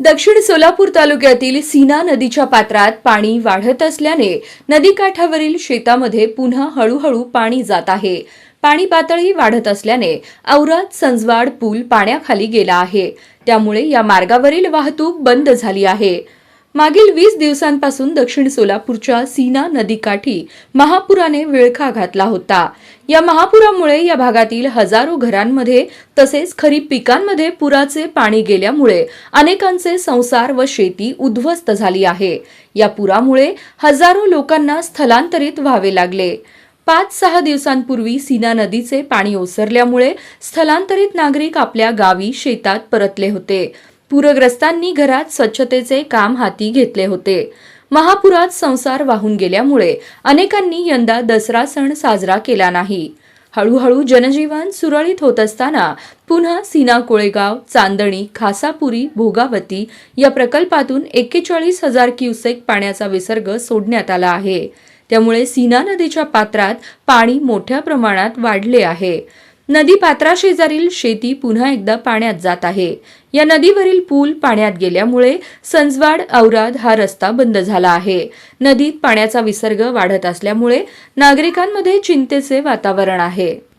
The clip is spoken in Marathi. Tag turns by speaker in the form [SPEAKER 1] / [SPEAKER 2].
[SPEAKER 1] दक्षिण सोलापूर तालुक्यातील सीना नदीच्या पात्रात पाणी वाढत असल्याने नदीकाठावरील शेतामध्ये पुन्हा हळूहळू पाणी जात आहे. पाणी पातळी वाढत असल्याने औराद संजवाड पूल पाण्याखाली गेला आहे. त्यामुळे या मार्गावरील वाहतूक बंद झाली आहे. मागील वीस दिवसांपासून दक्षिण सोलापूरच्या सीना नदीकाठी महापुराने विळखा घातला होता. या महापुरामुळे या भागातील हजारो घरांमध्ये तसेच खरीप पिकांमध्ये पुराचे पाणी गेल्यामुळे अनेकांचे संसार व शेती उद्ध्वस्त झाली आहे. या पुरामुळे हजारो लोकांना स्थलांतरित व्हावे लागले. पाच सहा दिवसांपूर्वी सीना नदीचे पाणी ओसरल्यामुळे स्थलांतरित नागरिक आपल्या गावी शेतात परतले होते. पूरग्रस्तांनी घरात स्वच्छतेचे काम हाती घेतले होते. महापुरात संसार वाहून गेल्यामुळे अनेकांनी यंदा दसरा सण साजरा केला नाही. हळूहळू जनजीवन सुरळीत होत असताना पुन्हा सीना कोळेगाव चांदणी खासापुरी भोगावती या प्रकल्पातून एक्केचाळीस हजार क्युसेक पाण्याचा विसर्ग सोडण्यात आला आहे. त्यामुळे सीना नदीच्या पात्रात पाणी मोठ्या प्रमाणात वाढले आहे. नदी पात्राशेजारील शेती पुन्हा एकदा पाण्यात जात आहे. या नदीवरील पूल पाण्यात गेल्यामुळे संजवाड औराद हा रस्ता बंद झाला आहे. नदीत पाण्याचा विसर्ग वाढत असल्यामुळे नागरिकांमध्ये चिंतेचे वातावरण आहे.